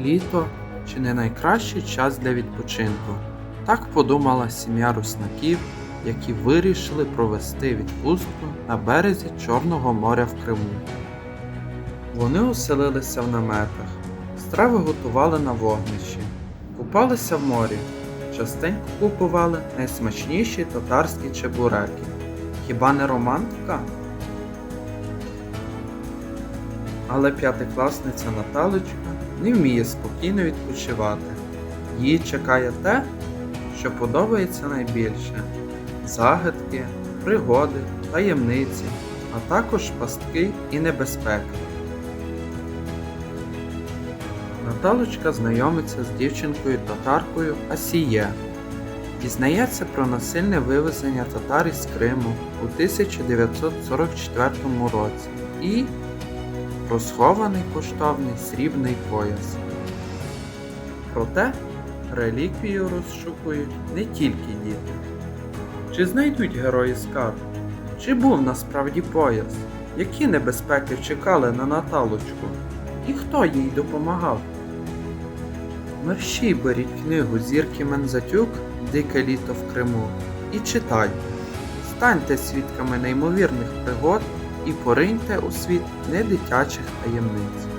Літо чи не найкращий час для відпочинку. Так подумала сім'я руснаків, які вирішили провести відпустку на березі Чорного моря в Криму. Вони оселилися в наметах, страви готували на вогнищі, купалися в морі, частенько купували найсмачніші татарські чебуреки. Хіба не романтика? Але п'ятикласниця Наталочка не вміє спокійно відпочивати. Її чекає те, що подобається найбільше: загадки, пригоди, таємниці, а також пастки і небезпеки. Наталочка знайомиться з дівчинкою татаркою Асіє. Дізнається про насильне вивезення татар із Криму у 1944 році і про схований коштовний срібний пояс. Проте реліквію розшукують не тільки діти. Чи знайдуть герої скарб? Чи був насправді пояс? Які небезпеки чекали на Наталочку? І хто їй допомагав? Мерщій беріть книгу Зірки Мензатюк Дике літо в Криму і читайте. Станьте свідками неймовірних пригод і пориньте у світ недитячих таємниць.